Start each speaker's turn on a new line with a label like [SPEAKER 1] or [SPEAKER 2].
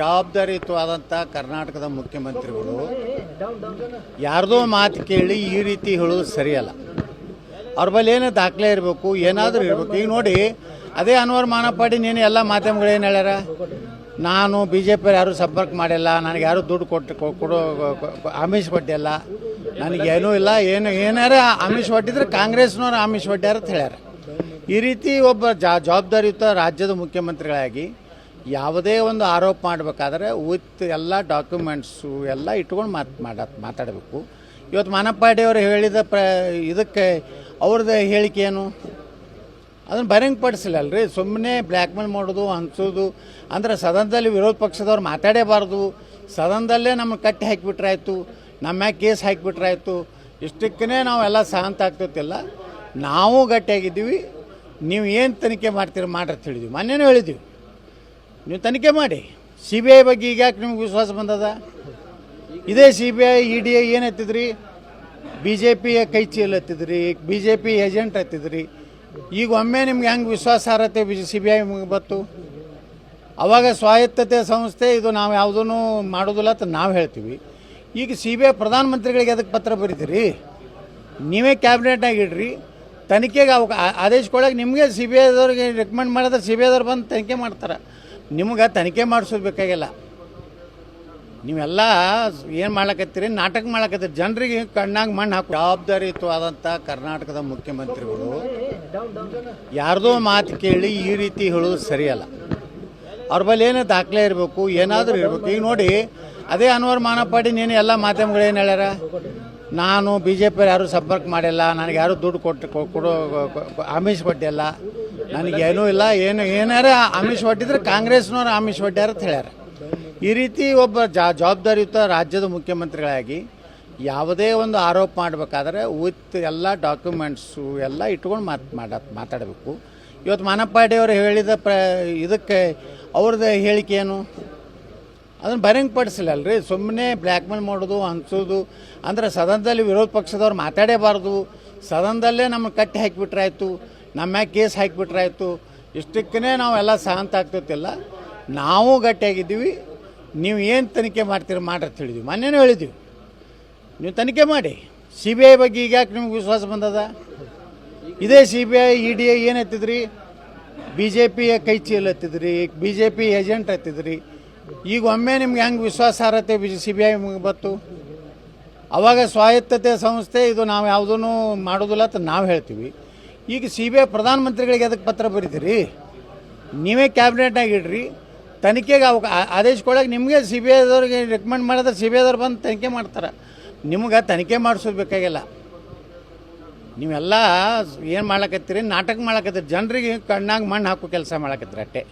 [SPEAKER 1] ಜವಾಬ್ದಾರಿಯುತವಾದಂಥ ಕರ್ನಾಟಕದ ಮುಖ್ಯಮಂತ್ರಿಗಳು ಯಾರ್ದೋ ಮಾತು ಕೇಳಿ ಈ ರೀತಿ ಹೇಳೋದು ಸರಿಯಲ್ಲ. ಅವ್ರ ಬಳಿ ಏನೋ ದಾಖಲೆ ಇರಬೇಕು, ಏನಾದರೂ ಇರಬೇಕು. ಈಗ ನೋಡಿ, ಅದೇ ಅನ್ವರ್ ಮಾನಪಾಡಿ, ನೀನು ಎಲ್ಲ ಏನು ಹೇಳ್ಯಾರ? ನಾನು ಬಿ ಜೆ ಪಿ ಯಾರೂ ಸಂಪರ್ಕ ಮಾಡಿಲ್ಲ, ನನಗೆ ಯಾರೂ ದುಡ್ಡು ಕೊಟ್ಟು ಕೊಡೋ ಆಮಿಷ ಕೊಟ್ಟಿಲ್ಲ ನನಗೇನೂ ಇಲ್ಲ, ಏನು, ಏನಾರ ಆಮಿಷ ಕೊಟ್ಟಿದ್ರೆ ಕಾಂಗ್ರೆಸ್ನವ್ರು ಆಮಿಷ ಕೊಟ್ಟ್ಯಾರ ಅಂತ ಹೇಳ್ಯಾರ. ಈ ರೀತಿ ಒಬ್ಬ ಜವಾಬ್ದಾರಿಯುತ ರಾಜ್ಯದ ಮುಖ್ಯಮಂತ್ರಿಗಳಾಗಿ ಯಾವುದೇ ಒಂದು ಆರೋಪ ಮಾಡಬೇಕಾದ್ರೆ ವಿತ್ ಎಲ್ಲ ಡಾಕ್ಯುಮೆಂಟ್ಸು ಎಲ್ಲ ಇಟ್ಕೊಂಡು ಮಾತು ಮಾಡ ಮಾತಾಡಬೇಕು. ಇವತ್ತು ಮಾನಪ್ಪಾಡಿ ಅವರು ಹೇಳಿದ ಪ್ರ ಇದಕ್ಕೆ ಅವ್ರದ್ದು ಹೇಳಿಕೆ ಏನು? ಅದನ್ನು ಬರಂಗ್ ಪಡಿಸಿಲ್ಲ ಅಲ್ರಿ ಸುಮ್ಮನೆ ಬ್ಲ್ಯಾಕ್ಮೇಲ್ ಮಾಡೋದು, ಹಂಚೋದು. ಅಂದ್ರೆ ಸದನದಲ್ಲಿ ವಿರೋಧ ಪಕ್ಷದವ್ರು ಮಾತಾಡೇಬಾರ್ದು. ಸದನದಲ್ಲೇ ನಮ್ಮನ್ನು ಕಟ್ಟಿ ಹಾಕಿಬಿಟ್ರಾಯ್ತು. ನಮ್ಮ ಮ್ಯಾಗ ಕೇಸ್ ಹಾಕಿಬಿಟ್ರಾಯ್ತು. ಇಷ್ಟಕ್ಕೇ ನಾವೆಲ್ಲ ಶಾಂತ ಆಗ್ತೈತಿಲ್ಲ ನಾವು ಗಟ್ಟಿಯಾಗಿದ್ದೀವಿ. ನೀವು ಏನು ತನಿಖೆ ಮಾಡ್ತೀರ ಮಾಡ್ರಿ ಅಂತ ಹೇಳಿದ್ವಿ. ಮೊನ್ನೆನೂ ಹೇಳಿದ್ದೀವಿ ನೀವು ತನಿಖೆ ಮಾಡಿ. ಸಿ ಬಿ ಐ ಬಗ್ಗೆ ಈಗ ಯಾಕೆ ನಿಮ್ಗೆ ವಿಶ್ವಾಸ ಬಂದದ? ಇದೇ C B I E D I ಏನು ಎತ್ತಿದ್ರಿ? ಬಿ ಜೆ ಪಿಯ ಕೈ ಚೀಲ ಎತ್ತಿದ್ರಿ? ಬಿ ಜೆ ಪಿ ಏಜೆಂಟ್ ಎತ್ತಿದ್ರಿ? ಈಗ ಒಮ್ಮೆ ನಿಮ್ಗೆ ಹೆಂಗೆ ವಿಶ್ವಾಸಾರ್ಹತೆ ಸಿ ಬಿ ಐ ಬತ್ತು ಅವಾಗ ಸ್ವಾಯತ್ತತೆ ಸಂಸ್ಥೆ ಇದು ನಾವು ಯಾವುದೂ ಮಾಡೋದಿಲ್ಲ ಅಂತ ನಾವು ಹೇಳ್ತೀವಿ. ಈಗ ಸಿ ಬಿ ಐ ಪ್ರಧಾನಮಂತ್ರಿಗಳಿಗೆ ಅದಕ್ಕೆ ಪತ್ರ ಬರೀತೀರಿ? ನೀವೇ ಕ್ಯಾಬಿನೆಟ್ನಾಗ ಇಡ್ರಿ. ತನಿಖೆಗೆ ಅವಾಗ ಆದೇಶ ಕೊಡೋಕೆ ನಿಮಗೆ ಸಿ ಬಿ ಐದವ್ರಿಗೆ ರೆಕಮೆಂಡ್ ಮಾಡಿದ್ರೆ ಸಿ ಬಿ ಐದವ್ರು ಬಂದು ತನಿಖೆ ಮಾಡ್ತಾರೆ. ನಿಮ್ಗೆ ತನಿಖೆ ಮಾಡಿಸೋದು ಬೇಕಾಗಿಲ್ಲ ನೀವೆಲ್ಲ ಏನು ಮಾಡ್ಲಕತ್ತೀರಿ? ನಾಟಕ ಮಾಡ್ಲಕತ್ತೀರಿ. ಜನರಿಗೆ ಕಣ್ಣಾಗ ಮಣ್ಣು ಹಾಕಿ ಜವಾಬ್ದಾರಿಯುತವಾದಂಥ ಕರ್ನಾಟಕದ ಮುಖ್ಯಮಂತ್ರಿಗಳು ಯಾರ್ದೋ ಮಾತು ಕೇಳಿ ಈ ರೀತಿ ಹೇಳೋದು ಸರಿಯಲ್ಲ. ಅವ್ರ ಬಳಿ ಏನೋ ದಾಖಲೆ ಇರಬೇಕು, ಏನಾದರೂ ಇರಬೇಕು. ಈಗ ನೋಡಿ, ಅದೇ ಅನ್ವರ್ ಮಾನಪ್ಪಾಡಿ ನೀನು ಎಲ್ಲ ಮಾಧ್ಯಮಗಳು ಏನು ಹೇಳ್ಯಾರ? ನಾನು ಬಿ ಜೆ ಪಿ ಯಾರೂ ಸಂಪರ್ಕ ಮಾಡಿಲ್ಲ, ನನಗೆ ಯಾರೂ ದುಡ್ಡು ಕೊಟ್ಟು ಕೊಡೋ ಆಮಿಷ ಕೊಟ್ಟಿಲ್ಲ. ನನಗೇನೂ ಇಲ್ಲ, ಏನು, ಏನಾರ ಆಮಿಷ ಒಟ್ಟಿದ್ರೆ ಕಾಂಗ್ರೆಸ್ನವ್ರು ಆಮಿಷ ಒಡ್ಡ್ಯಾರ ಅಂತ ಹೇಳ್ಯಾರ. ಈ ರೀತಿ ಒಬ್ಬ ಜವಾಬ್ದಾರಿಯುತ ರಾಜ್ಯದ ಮುಖ್ಯಮಂತ್ರಿಗಳಾಗಿ ಯಾವುದೇ ಒಂದು ಆರೋಪ ಮಾಡಬೇಕಾದ್ರೆ ವಿತ್ ಎಲ್ಲ ಡಾಕ್ಯುಮೆಂಟ್ಸು ಎಲ್ಲ ಇಟ್ಕೊಂಡು ಮಾತು, ಮಾಡ, ಮಾತಾಡಬೇಕು. ಇವತ್ತು ಮಾನಪ್ಪಾಡಿ ಅವರು ಹೇಳಿದ ಪ್ರ, ಇದಕ್ಕೆ ಅವ್ರದ್ದು ಹೇಳಿಕೆ ಏನು? ಅದನ್ನು ಬಹಿರಂಗ ಪಡಿಸಿಲ್ಲ ಅಲ್ರಿ ಸುಮ್ಮನೆ ಬ್ಲ್ಯಾಕ್ ಮೇಲ್ ಮಾಡೋದು ಹಂಚೋದು ಅಂದ್ರೆ ಸದನದಲ್ಲಿ ವಿರೋಧ ಪಕ್ಷದವ್ರು ಮಾತಾಡೇಬಾರ್ದು ಸದನದಲ್ಲೇ ನಮ್ಮನ್ನು ಕಟ್ಟಿ ಹಾಕಿಬಿಟ್ರಾಯ್ತು. ನಮ್ಮ ಮ್ಯಾಗೆ ಕೇಸ್ ಹಾಕಿಬಿಟ್ರಾಯ್ತು ಇಷ್ಟಕ್ಕೇ ನಾವೆಲ್ಲ ಶಾಂತ ಆಗ್ತೈತಿಲ್ಲ ನಾವು ಗಟ್ಟಿಯಾಗಿದ್ದೀವಿ. ನೀವು ಏನು ತನಿಖೆ ಮಾಡ್ತೀರಿ ಮಾಡ್ರಿ ಹೇಳಿದ್ವಿ. ಮೊನ್ನೆನೂ ಹೇಳಿದ್ವಿ. ನೀವು ತನಿಖೆ ಮಾಡಿ. ಸಿ ಬಿ ಐ ಬಗ್ಗೆ ಈಗ ಯಾಕೆ ನಿಮ್ಗೆ ವಿಶ್ವಾಸ ಬಂದದ? ಇದೇ C B I, E D I ಏನು ಎತ್ತಿದ್ರಿ? ಬಿ ಜೆ ಪಿಯ ಕೈ ಚೀಲ ಎತ್ತಿದ್ರಿ, ಬಿ ಜೆ ಪಿ ಏಜೆಂಟ್ ಹತ್ತಿದ್ರಿ ಈಗ ಒಮ್ಮೆ ನಿಮ್ಗೆ ಹೆಂಗೆ ವಿಶ್ವಾಸಾರ್ಹತೆ ಬಿ ಸಿ ಬಿ ಐ ಬತ್ತು ಅವಾಗ ಸ್ವಾಯತ್ತತೆ ಸಂಸ್ಥೆ ಇದು ನಾವು ಯಾವುದೂ ಮಾಡೋದಿಲ್ಲ ಅಂತ ನಾವು ಹೇಳ್ತೀವಿ. ಈಗ ಸಿ ಬಿ ಐ ಪ್ರಧಾನಮಂತ್ರಿಗಳಿಗೆ ಅದಕ್ಕೆ ಪತ್ರ ಬರೀತೀರಿ? ನೀವೇ ಕ್ಯಾಬಿನೆಟ್ನಾಗ ಇಡ್ರಿ. ತನಿಖೆಗೆ ಅವ ಆದೇಶ ಕೊಡೋಕೆ ನಿಮಗೆ ಸಿ ಬಿ ಐದವ್ರಿಗೆ ರೆಕಮೆಂಡ್ ಮಾಡಿದ್ರೆ ಸಿ ಬಿ ಐದವ್ರು ಬಂದು ತನಿಖೆ ಮಾಡ್ತಾರೆ. ನಿಮ್ಗೆ ತನಿಖೆ ಮಾಡಿಸೋದು ಬೇಕಾಗಿಲ್ಲ ನೀವೆಲ್ಲ ಏನು ಮಾಡ್ಲಕತ್ತೀರಿ? ನಾಟಕ ಮಾಡ್ಲಕತ್ತೀರಿ. ಜನರಿಗೆ ಕಣ್ಣಾಗ ಮಣ್ಣು ಹಾಕೋ ಕೆಲಸ ಮಾಡ್ಲಕತ್ತೀರಿ ಅಷ್ಟೇ